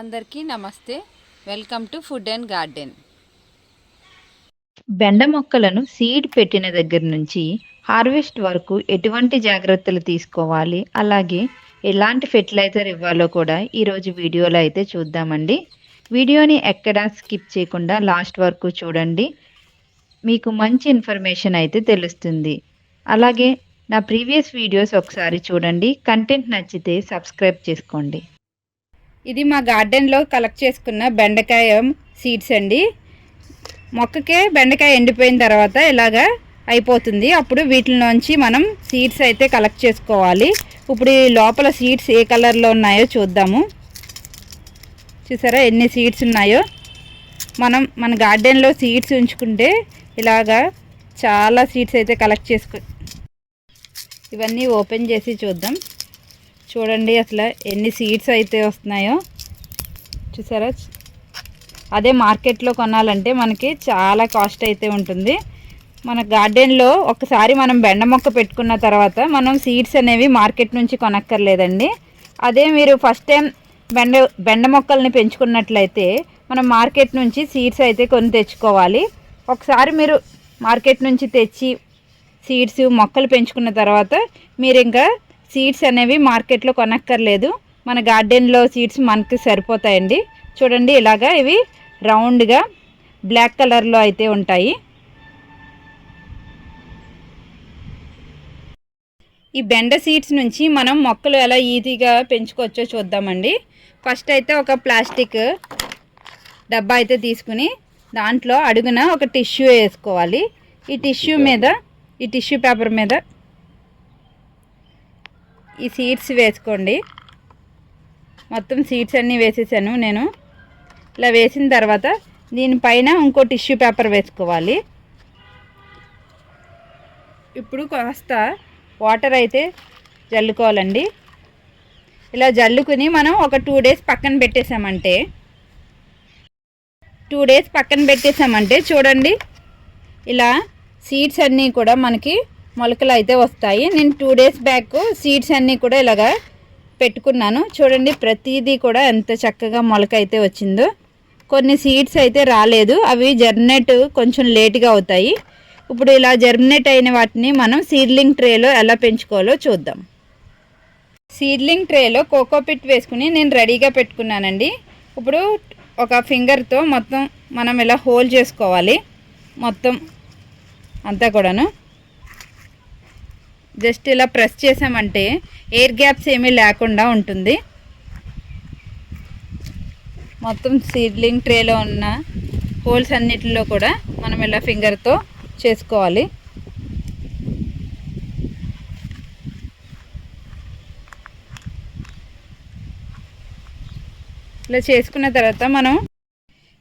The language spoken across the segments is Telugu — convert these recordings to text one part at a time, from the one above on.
అందరికీ నమస్తే. Welcome to food and garden. బెండ మొక్కలను సీడ్ పెట్టిన దగ్గర నుంచి హార్వెస్ట్ వరకు ఎటువంటి జాగ్రత్తలు తీసుకోవాలి? అలాగే ఎలాంటి ఫెర్టిలైజర్ ఇవ్వాలో కూడా ఈరోజు వీడియోలో అయితే చూద్దామండి. వీడియోని ఎక్కడా స్కిప్ చేయకుండా లాస్ట్ వరకు చూడండి. మీకు మంచి ఇన్ఫర్మేషన్ అయితే తెలుస్తుంది. అలాగే నా ప్రీవియస్ వీడియోస్ ఒకసారి చూడండి. కంటెంట్ నచ్చితే సబ్స్క్రైబ్ చేసుకోండి. ఇది మా గార్డెన్లో కలెక్ట్ చేసుకున్న బెండకాయ సీడ్స్ అండి. మొక్కకే బెండకాయ ఎండిపోయిన తర్వాత ఇలాగా అయిపోతుంది అప్పుడు వీటిలోంచి మనం సీడ్స్ అయితే కలెక్ట్ చేసుకోవాలి. ఇప్పుడు ఈ లోపల సీడ్స్ ఏ కలర్లో ఉన్నాయో చూద్దాము. చూసారా ఎన్ని సీడ్స్ ఉన్నాయో? మనం మన గార్డెన్లో సీడ్స్ ఉంచుకుంటే ఇలాగా చాలా సీడ్స్ అయితే కలెక్ట్ చేసుకో ఇవన్నీ ఓపెన్ చేసి చూద్దాం. చూడండి అసలు ఎన్ని సీడ్స్ అయితే వస్తున్నాయో. చూసారా? అదే మార్కెట్లో కొనాలంటే మనకి చాలా కాస్ట్ అయితే ఉంటుంది. మన గార్డెన్లో ఒకసారి మనం బెండ మొక్క పెట్టుకున్న తర్వాత మనం సీడ్స్ అనేవి మార్కెట్ నుంచి కొనక్కర్లేదండి. అదే మీరు ఫస్ట్ టైం బెండ బెండ మొక్కల్ని పెంచుకున్నట్లయితే మనం మార్కెట్ నుంచి సీడ్స్ అయితే కొని తెచ్చుకోవాలి. ఒకసారి మీరు మార్కెట్ నుంచి తెచ్చి సీడ్స్ మొక్కలు పెంచుకున్న తర్వాత మీరు ఇంకా సీడ్స్ అనేవి మార్కెట్లో కొనక్కర్లేదు. మన గార్డెన్లో సీడ్స్ మనకి సరిపోతాయండి. చూడండి ఇలాగా ఇవి రౌండ్గా బ్లాక్ కలర్లో అయితే ఉంటాయి. ఈ బెండ సీడ్స్ నుంచి మనం మొక్కలు ఎలా ఈజీగా పెంచుకోవచ్చో చూద్దామండి. ఫస్ట్ అయితే ఒక ప్లాస్టిక్ డబ్బా అయితే తీసుకుని దాంట్లో అడుగున ఒక టిష్యూ వేసుకోవాలి. ఈ టిష్యూ మీద ఈ టిష్యూ పేపర్ మీద ఈ సీడ్స్ వేసుకోండి. మొత్తం సీడ్స్ అన్నీ వేసేసాను నేను. ఇలా వేసిన తర్వాత దీనిపైన ఇంకో టిష్యూ పేపర్ వేసుకోవాలి. ఇప్పుడు కాస్త వాటర్ అయితే జల్లుకోవాలండి. ఇలా జల్లుకుని మనం ఒక టూ డేస్ పక్కన పెట్టేసామంటే టూ డేస్ పక్కన పెట్టేసామంటే చూడండి ఇలా సీడ్స్ అన్నీ కూడా మనకి మొలకలు అయితే వస్తాయి. నేను టూ డేస్ బ్యాక్ సీడ్స్ అన్నీ కూడా ఇలాగా పెట్టుకున్నాను. చూడండి ప్రతిదీ కూడా ఎంత చక్కగా మొలక అయితే వచ్చిందో. కొన్ని సీడ్స్ అయితే రాలేదు. అవి జర్నేట్ కొంచెం లేట్గా అవుతాయి. ఇప్పుడు ఇలా జర్మినేట్ అయిన వాటిని మనం సీడ్లింగ్ ట్రేలో ఎలా పెంచుకోవాలో చూద్దాం. సీడ్లింగ్ ట్రేలో కోకోపిట్ వేసుకుని నేను రెడీగా పెట్టుకున్నానండి. ఇప్పుడు ఒక ఫింగర్తో మొత్తం మనం ఇలా హోల్ చేసుకోవాలి. మొత్తం అంతా కూడాను. జస్ట్ ఇలా ప్రెస్ చేసామంటే ఎయిర్ గ్యాప్స్ ఏమీ లేకుండా ఉంటుంది. మొత్తం సీడ్లింగ్ ట్రేలో ఉన్న హోల్స్ అన్నిటిలో కూడా మనం ఇలా ఫింగర్తో చేసుకోవాలి. ఇలా చేసుకున్న తర్వాత మనం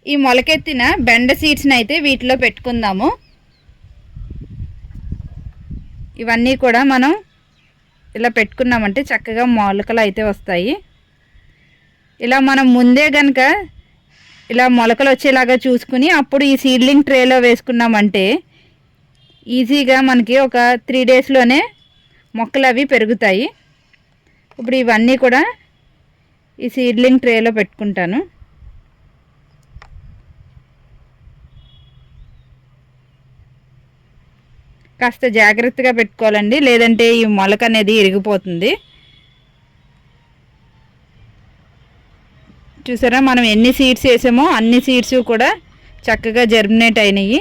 ఈ మొలకెత్తిన బెండ సీడ్స్ని అయితే వీటిలో పెట్టుకుందాము. ఇవన్నీ కూడా మనం ఇలా పెట్టుకున్నామంటే చక్కగా మొలకలు అయితే వస్తాయి. ఇలా మనం ముందే కనుక ఇలా మొలకలు వచ్చేలాగా చూసుకుని అప్పుడు ఈ సీడ్లింగ్ ట్రేలో వేసుకున్నామంటే ఈజీగా మనకి ఒక త్రీ డేస్లోనే మొక్కలు అవి పెరుగుతాయి. ఇప్పుడు ఇవన్నీ కూడా ఈ సీడ్లింగ్ ట్రేలో పెట్టుకుంటాను. కాస్త జాగ్రత్తగా పెట్టుకోవాలండి. లేదంటే ఈ మొలక అనేది ఇరిగిపోతుంది. చూసారా మనం ఎన్ని సీడ్స్ వేసామో అన్ని సీడ్స్ కూడా చక్కగా జర్మినేట్ అయినాయి.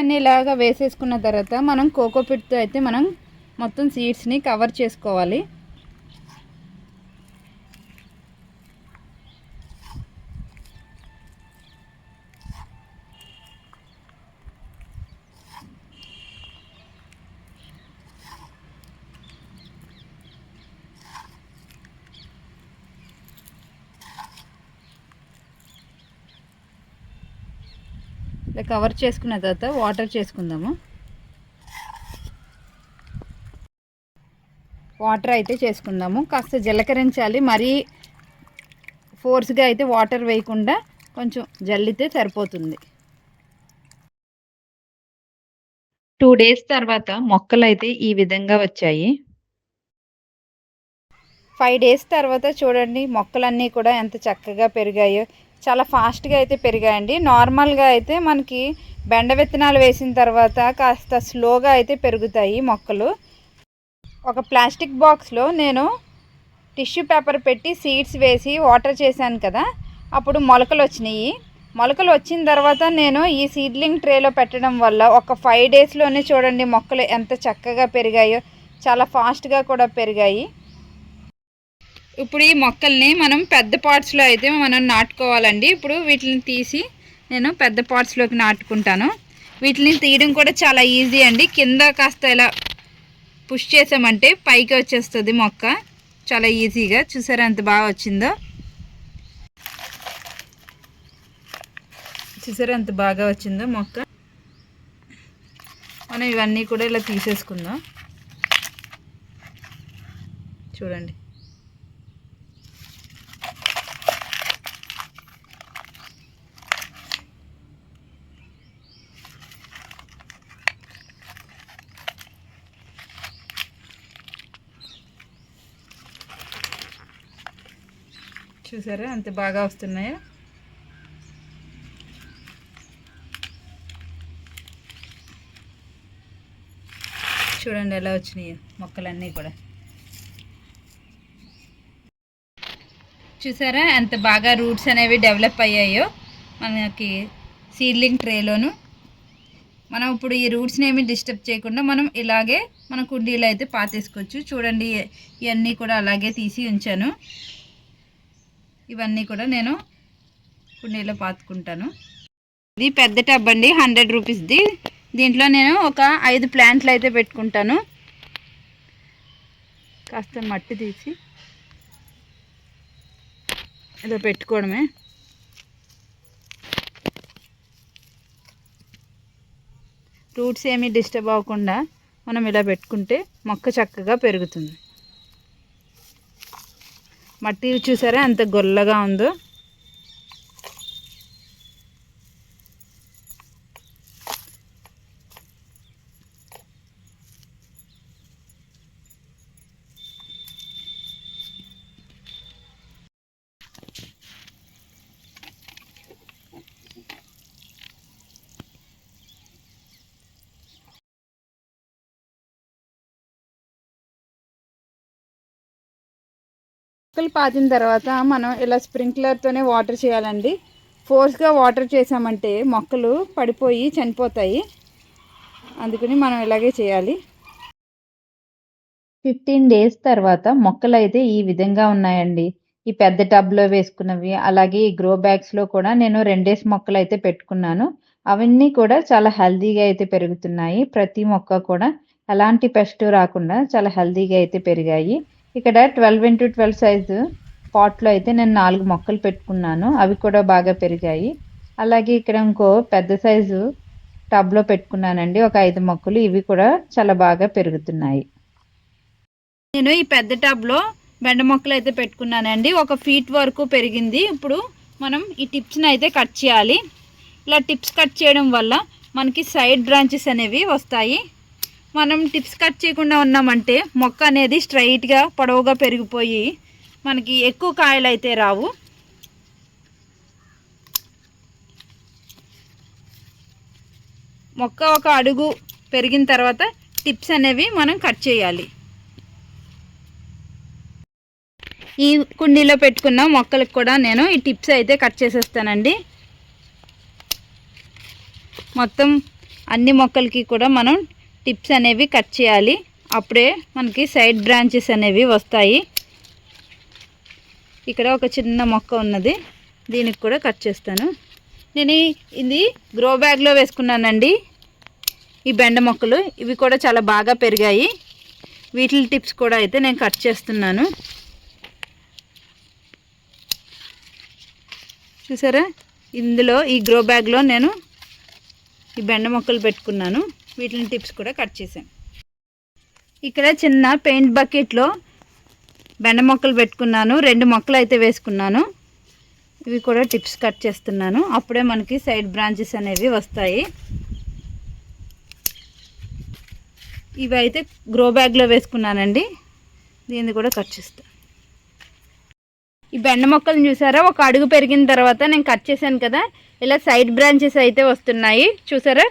అన్నీ ఇలాగా వేసేసుకున్న తర్వాత మనం కోకోపిట్తో అయితే మనం మొత్తం సీడ్స్ని కవర్ చేసుకోవాలి. ఇలా కవర్ చేసుకున్న తర్వాత వాటర్ చేసుకుందాము. వాటర్ అయితే చేసుకుందాము. కాస్త జలకరించాలి మరీ ఫోర్స్గా అయితే వాటర్ వేయకుండా కొంచెం జల్లితే సరిపోతుంది. టూ డేస్ తర్వాత మొక్కలు అయితే ఈ విధంగా వచ్చాయి. ఫైవ్ డేస్ తర్వాత చూడండి మొక్కలన్నీ కూడా ఎంత చక్కగా పెరిగాయో. చాలా ఫాస్ట్గా అయితే పెరిగాయండి. నార్మల్గా అయితే మనకి బెండ విత్తనాలు వేసిన తర్వాత కాస్త స్లోగా అయితే పెరుగుతాయి మొక్కలు. ఒక ప్లాస్టిక్ బాక్స్లో నేను టిష్యూ పేపర్ పెట్టి సీడ్స్ వేసి వాటర్ చేశాను కదా అప్పుడు మొలకలు వచ్చినాయి. మొలకలు వచ్చిన తర్వాత నేను ఈ సీడ్లింగ్ ట్రేలో పెట్టడం వల్ల ఒక ఫైవ్ డేస్లోనే చూడండి మొక్కలు ఎంత చక్కగా పెరిగాయో చాలా ఫాస్ట్గా కూడా పెరిగాయి. ఇప్పుడు ఈ మొక్కల్ని మనం పెద్ద పాట్స్లో అయితే మనం నాటుకోవాలండి. ఇప్పుడు వీటిని తీసి నేను పెద్ద పాట్స్లోకి నాటుకుంటాను. వీటిని తీయడం కూడా చాలా ఈజీ అండి. కింద కాస్త ఇలా పుష్ చేసామంటే పైకి వచ్చేస్తుంది మొక్క. చాలా ఈజీగా చూసారా ఎంత బాగా వచ్చిందో? చూసారా ఎంత బాగా వచ్చిందో మొక్క? మనం ఇవన్నీ కూడా ఇలా తీసేసుకుందాం. చూడండి. చూసారా? అంత బాగా వస్తున్నాయో? చూడండి ఎలా వచ్చినాయో మొక్కలన్నీ కూడా. చూసారా? ఎంత బాగా రూట్స్ అనేవి డెవలప్ అయ్యాయో. మనకి సీడ్లింగ్ ట్రేలోను. మనం ఇప్పుడు ఈ రూట్స్ని ఏమి డిస్టర్బ్ చేయకుండా మనం ఇలాగే మన కుండీలో అయితే పాతేసుకోవచ్చు. చూడండి ఇవన్నీ కూడా అలాగే తీసి ఉంచాను. ఇవన్నీ కూడా నేను కుండీలో పాతుకుంటాను. ఇది పెద్ద టబ్ అండి హండ్రెడ్ రూపీస్ది దీంట్లో నేను ఒక ఐదు ప్లాంట్లు అయితే పెట్టుకుంటాను. కాస్త మట్టి తీసి ఇలా పెట్టుకోవడమే. రూట్స్ ఏమీ డిస్టర్బ్ అవ్వకుండా మనం ఇలా పెట్టుకుంటే మొక్క చక్కగా పెరుగుతుంది. మట్టి చూసారా? ఎంత గొల్లగా ఉందో. మొక్కలు పాతిన తర్వాత మనం ఇలా స్ప్రింక్లర్తోనే వాటర్ చేయాలండి. ఫోర్స్గా వాటర్ చేసామంటే మొక్కలు పడిపోయి చనిపోతాయి. అందుకని మనం ఇలాగే చేయాలి. ఫిఫ్టీన్ డేస్ తర్వాత మొక్కలు అయితే ఈ విధంగా ఉన్నాయండి. ఈ పెద్ద టబ్లో వేసుకున్నవి అలాగే ఈ గ్రో బ్యాగ్స్లో కూడా నేను రెండేసి మొక్కలు అయితే పెట్టుకున్నాను. అవన్నీ కూడా చాలా హెల్దీగా అయితే పెరుగుతున్నాయి. ప్రతి మొక్క కూడా ఎలాంటి పెస్ట్ రాకుండా చాలా హెల్దీగా అయితే పెరిగాయి. ఇక్కడ ట్వెల్వ్ ఇంటూ ట్వెల్వ్ సైజు పాట్లో అయితే నేను నాలుగు మొక్కలు పెట్టుకున్నాను. అవి కూడా బాగా పెరిగాయి. అలాగే ఇక్కడ ఇంకో పెద్ద సైజు టబ్లో పెట్టుకున్నానండి. ఒక ఐదు మొక్కలు ఇవి కూడా చాలా బాగా పెరుగుతున్నాయి. నేను ఈ పెద్ద టబ్లో బెండ మొక్కలు అయితే పెట్టుకున్నానండి. ఒక ఫీట్ వరకు పెరిగింది. ఇప్పుడు మనం ఈ టిప్స్ని అయితే కట్ చేయాలి. ఇలా టిప్స్ కట్ చేయడం వల్ల మనకి సైడ్ బ్రాంచెస్ అనేవి వస్తాయి. మనం టిప్స్ కట్ చేయకుండా ఉన్నామంటే మొక్క అనేది స్ట్రైట్గా పొడవుగా పెరిగిపోయి మనకి ఎక్కువ కాయలు అయితే రావు. మొక్క ఒక అడుగు పెరిగిన తర్వాత టిప్స్ అనేవి మనం కట్ చేయాలి. ఈ కుండీలో పెట్టుకున్న మొక్కలకు కూడా నేను ఈ టిప్స్ అయితే కట్ చేసేస్తానండి. మొత్తం అన్ని మొక్కలకి కూడా మనం టిప్స్ అనేవి కట్ చేయాలి. అప్పుడే మనకి సైడ్ బ్రాంచెస్ అనేవి వస్తాయి. ఇక్కడ ఒక చిన్న మొక్క ఉన్నది. దీనికి కూడా కట్ చేస్తాను. నేను ఇది గ్రో బ్యాగ్లో వేసుకున్నానండి. ఈ బెండ మొక్కలు ఇవి కూడా చాలా బాగా పెరిగాయి. వీటి టిప్స్ కూడా అయితే నేను కట్ చేస్తున్నాను. చూసారా? ఇందులో ఈ గ్రో బ్యాగ్లో నేను ఈ బెండ మొక్కలు పెట్టుకున్నాను. వీటిని టిప్స్ కూడా కట్ చేశాను. ఇక్కడ చిన్న పెయింట్ బకెట్లో బెండ మొక్కలు పెట్టుకున్నాను. రెండు మొక్కలు అయితే వేసుకున్నాను. ఇవి కూడా టిప్స్ కట్ చేస్తున్నాను. అప్పుడే మనకి సైడ్ బ్రాంచెస్ అనేవి వస్తాయి. ఇవి అయితే గ్రో బ్యాగ్లో వేసుకున్నానండి. దీన్ని కూడా కట్ చేస్తాను ఈ బెండ మొక్కలను చూసారా? ఒక అడుగు పెరిగిన తర్వాత నేను కట్ చేశాను కదా ఇలా సైడ్ బ్రాంచెస్ అయితే వస్తున్నాయి. చూసారా?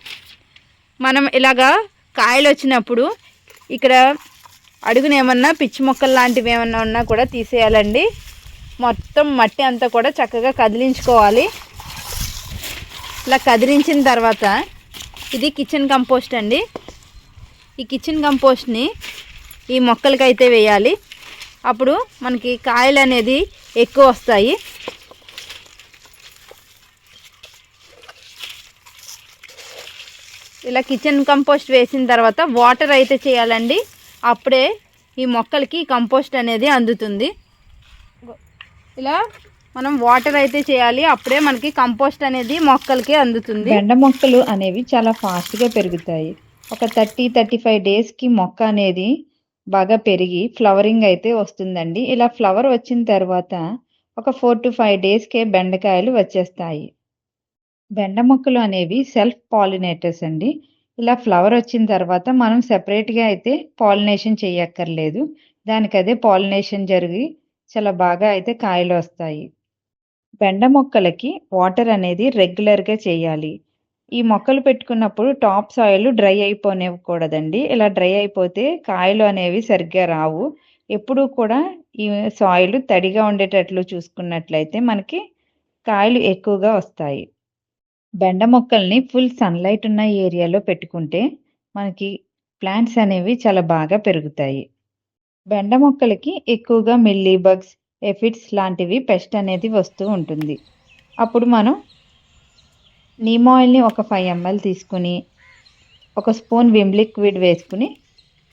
మనం ఇలాగా కాయలు వచ్చినప్పుడు ఇక్కడ అడుగున ఏమన్నా పిచ్చి మొక్కలు లాంటివి ఏమన్నా ఉన్నా కూడా తీసేయాలండి. మొత్తం మట్టి అంతా కూడా చక్కగా కదిలించుకోవాలి. ఇలా కదిలించిన తర్వాత ఇది కిచెన్ కంపోస్ట్ అండి. ఈ కిచెన్ కంపోస్ట్ని ఈ మొక్కలకి అయితే వేయాలి. అప్పుడు మనకి కాయలు అనేది ఎక్కువ వస్తాయి. ఇలా కిచెన్ కంపోస్ట్ వేసిన తర్వాత వాటర్ అయితే చేయాలండి. అప్పుడే ఈ మొక్కలకి కంపోస్ట్ అనేది అందుతుంది. ఇలా మనం వాటర్ అయితే చేయాలి. అప్పుడే మనకి కంపోస్ట్ అనేది మొక్కలకి అందుతుంది. బెండ మొక్కలు అనేవి చాలా ఫాస్ట్గా పెరుగుతాయి. ఒక థర్టీ థర్టీ ఫైవ్ డేస్కి మొక్క అనేది బాగా పెరిగి ఫ్లవరింగ్ అయితే వస్తుందండి. ఇలా ఫ్లవర్ వచ్చిన తర్వాత ఒక ఫోర్ టు ఫైవ్ డేస్కే బెండకాయలు వచ్చేస్తాయి. బెండ మొక్కలు అనేవి సెల్ఫ్ పాలినేటర్స్ అండి. ఇలా ఫ్లవర్ వచ్చిన తర్వాత మనం సెపరేట్గా అయితే పాలినేషన్ చేయక్కర్లేదు. దానికి అదే పాలినేషన్ జరిగి చాలా బాగా అయితే కాయలు వస్తాయి. బెండ మొక్కలకి వాటర్ అనేది రెగ్యులర్గా చేయాలి. ఈ మొక్కలు పెట్టుకున్నప్పుడు టాప్ సాయిల్ డ్రై అయిపోనివ్వకూడదండి. ఇలా డ్రై అయిపోతే కాయలు అనేవి సరిగ్గా రావు. ఎప్పుడూ కూడా ఈ సాయిల్ తడిగా ఉండేటట్లు చూసుకున్నట్లయితే మనకి కాయలు ఎక్కువగా వస్తాయి. బెండ మొక్కల్ని ఫుల్ సన్లైట్ ఉన్న ఏరియాలో పెట్టుకుంటే మనకి ప్లాంట్స్ అనేవి చాలా బాగా పెరుగుతాయి. బెండ మొక్కలకి ఎక్కువగా మిల్లీ బగ్స్ ఎఫిడ్స్ లాంటివి పెస్ట్ అనేది వస్తూ ఉంటుంది. అప్పుడు మనం నీమ్ ఆయిల్ని ఒక ఫైవ్ ఎంఎల్ తీసుకుని ఒక స్పూన్ విమ్ లిక్విడ్ వేసుకుని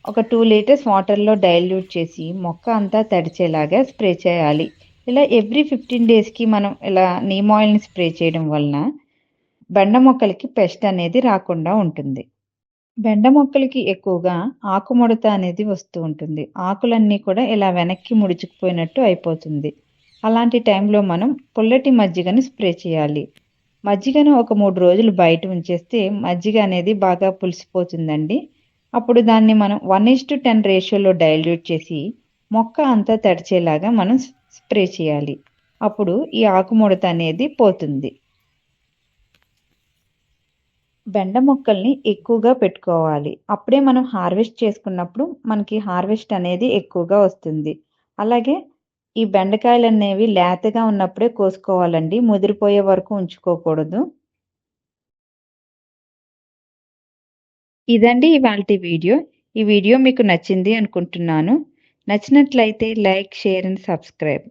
ఒక టూ లీటర్స్ వాటర్లో డైల్యూట్ చేసి మొక్క అంతా తడిచేలాగా స్ప్రే చేయాలి. ఇలా ఎవ్రీ ఫిఫ్టీన్ డేస్కి మనం ఇలా నీమ్ ఆయిల్ని స్ప్రే చేయడం వలన బెండ మొక్కలకి పెస్ట్ అనేది రాకుండా ఉంటుంది. బెండ మొక్కలకి ఎక్కువగా ఆకుముడత అనేది వస్తూ ఉంటుంది. ఆకులన్నీ కూడా ఇలా వెనక్కి ముడుచుకుపోయినట్టు అయిపోతుంది. అలాంటి టైంలో మనం పుల్లటి మజ్జిగని స్ప్రే చేయాలి. మజ్జిగను ఒక మూడు రోజులు బయట ఉంచేస్తే మజ్జిగ అనేది బాగా పులిసిపోతుందండి. అప్పుడు దాన్ని మనం వన్ ఇస్ టు టెన్ రేషియోలో డైల్యూట్ చేసి మొక్క అంతా తడిచేలాగా మనం స్ప్రే చేయాలి. అప్పుడు ఈ ఆకుముడత అనేది పోతుంది. బెండ మొక్కల్ని ఎక్కువగా పెట్టుకోవాలి. అప్పుడే మనం హార్వెస్ట్ చేసుకున్నప్పుడు మనకి హార్వెస్ట్ అనేది ఎక్కువగా వస్తుంది. అలాగే ఈ బెండకాయలు అనేవి లేతగా ఉన్నప్పుడే కోసుకోవాలండి. ముదిరిపోయే వరకు ఉంచుకోకూడదు. ఇదండి ఇవాళ వీడియో. ఈ వీడియో మీకు నచ్చింది అనుకుంటున్నాను. నచ్చినట్లయితే లైక్ షేర్ అండ్ సబ్స్క్రైబ్.